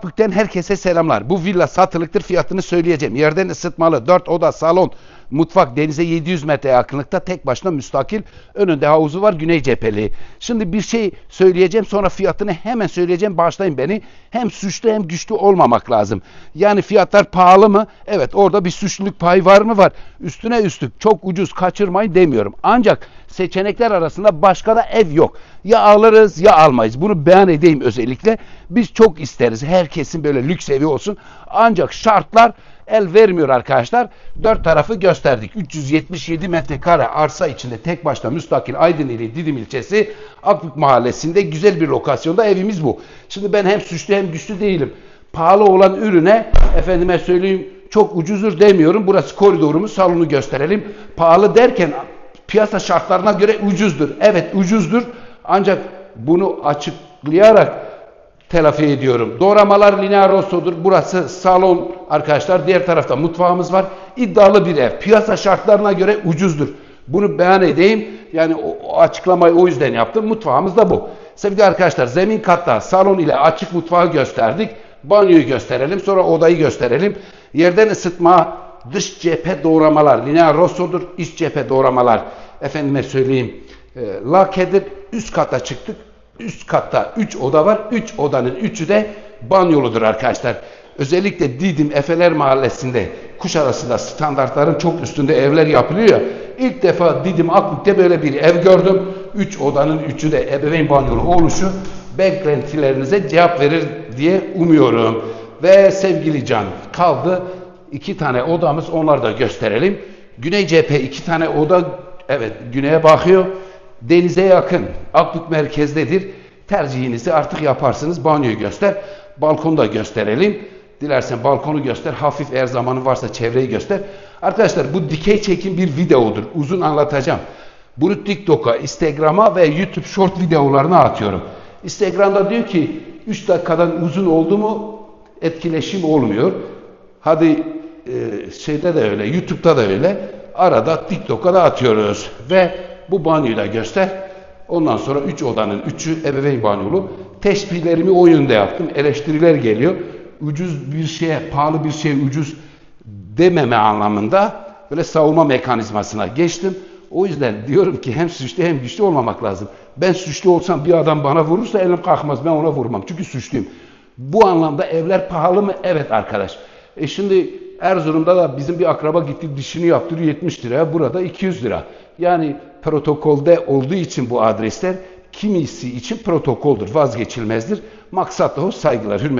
Akbük'ten herkese selamlar. Bu villa satılıktır fiyatını söyleyeceğim. Yerden ısıtmalı, 4 oda, salon, mutfak, denize 700 metre yakınlıkta tek başına müstakil. Önünde havuzu var, güney cepheli. Şimdi bir şey söyleyeceğim sonra fiyatını hemen söyleyeceğim. Bağışlayın beni. Hem suçlu hem güçlü olmamak lazım. Yani fiyatlar pahalı mı? Evet orada bir suçluluk payı var mı? Var. Üstüne üstlük çok ucuz kaçırmayın demiyorum. Ancak seçenekler arasında başka da ev yok. Ya alırız ya almayız. Bunu beyan edeyim özellikle. Biz çok isteriz. Herkesin böyle lüks evi olsun. Ancak şartlar el vermiyor arkadaşlar. Dört tarafı gösterdik. 377 metrekare arsa içinde tek başına müstakil Aydın ili Didim ilçesi Akbük mahallesinde güzel bir lokasyonda evimiz bu. Şimdi ben hem suçlu hem güçlü değilim. Pahalı olan ürüne efendime söyleyeyim çok ucuzdur demiyorum. Burası koridorumuz salonu gösterelim. Pahalı derken piyasa şartlarına göre ucuzdur. Evet ucuzdur. Ancak bunu açıklayarak telafi ediyorum. Doğramalar linear rossodur. Burası salon arkadaşlar. Diğer tarafta mutfağımız var. İddialı bir ev. Piyasa şartlarına göre ucuzdur. Bunu beyan edeyim. Yani o, açıklamayı o yüzden yaptım. Mutfağımız da bu. Sevgili arkadaşlar zemin katta salon ile açık mutfağı gösterdik. Banyoyu gösterelim. Sonra odayı gösterelim. Yerden ısıtma, dış cephe doğramalar. Linear rossodur. İç cephe doğramalar. Efendime söyleyeyim. E, lakedir. Üst kata çıktık. Üst katta 3 oda var. 3 odanın 3'ü de banyoludur arkadaşlar. Özellikle Didim Efeler Mahallesi'nde Kuşadası'nda standartların çok üstünde evler yapılıyor ya. İlk defa Didim Akbük'te böyle bir ev gördüm. 3 odanın 3'ü de ebeveyn banyolu oluşu beklentilerinize cevap verir diye umuyorum. Ve sevgili Can kaldı iki tane odamız onları da gösterelim. Güney cephe iki tane oda evet güneye bakıyor. Denize yakın. Akbük merkezdedir. Tercihinizi artık yaparsınız. Banyoyu göster. Balkonu da gösterelim. Dilersen balkonu göster. Hafif eğer zamanı varsa çevreyi göster. Arkadaşlar bu dikey çekim bir videodur. Uzun anlatacağım. Bunu TikTok'a, Instagram'a ve YouTube short videolarına atıyorum. Instagram'da diyor ki 3 dakikadan uzun oldu mu etkileşim olmuyor. Hadi e, şeyde de öyle, YouTube'da da öyle. Arada TikTok'a da atıyoruz. Ve bu banyoyu da göster. Ondan sonra 3 odanın 3'ü ebeveyn banyolu. Teşbihlerimi o yönde yaptım. Eleştiriler geliyor. Ucuz bir şeye, pahalı bir şeye ucuz dememe anlamında böyle savunma mekanizmasına geçtim. O yüzden diyorum ki hem suçlu hem güçlü olmamak lazım. Ben suçlu olsam bir adam bana vurursa elim kalkmaz. Ben ona vurmam. Çünkü suçluyum. Bu anlamda evler pahalı mı? Evet arkadaş. E şimdi Erzurum'da da bizim bir akraba gitti dişini yaptırıyor 70 liraya. Burada 200 lira. Yani protokolde olduğu için bu adresler kimisi için protokoldür, vazgeçilmezdir. Maksat da o saygılar, hürmet.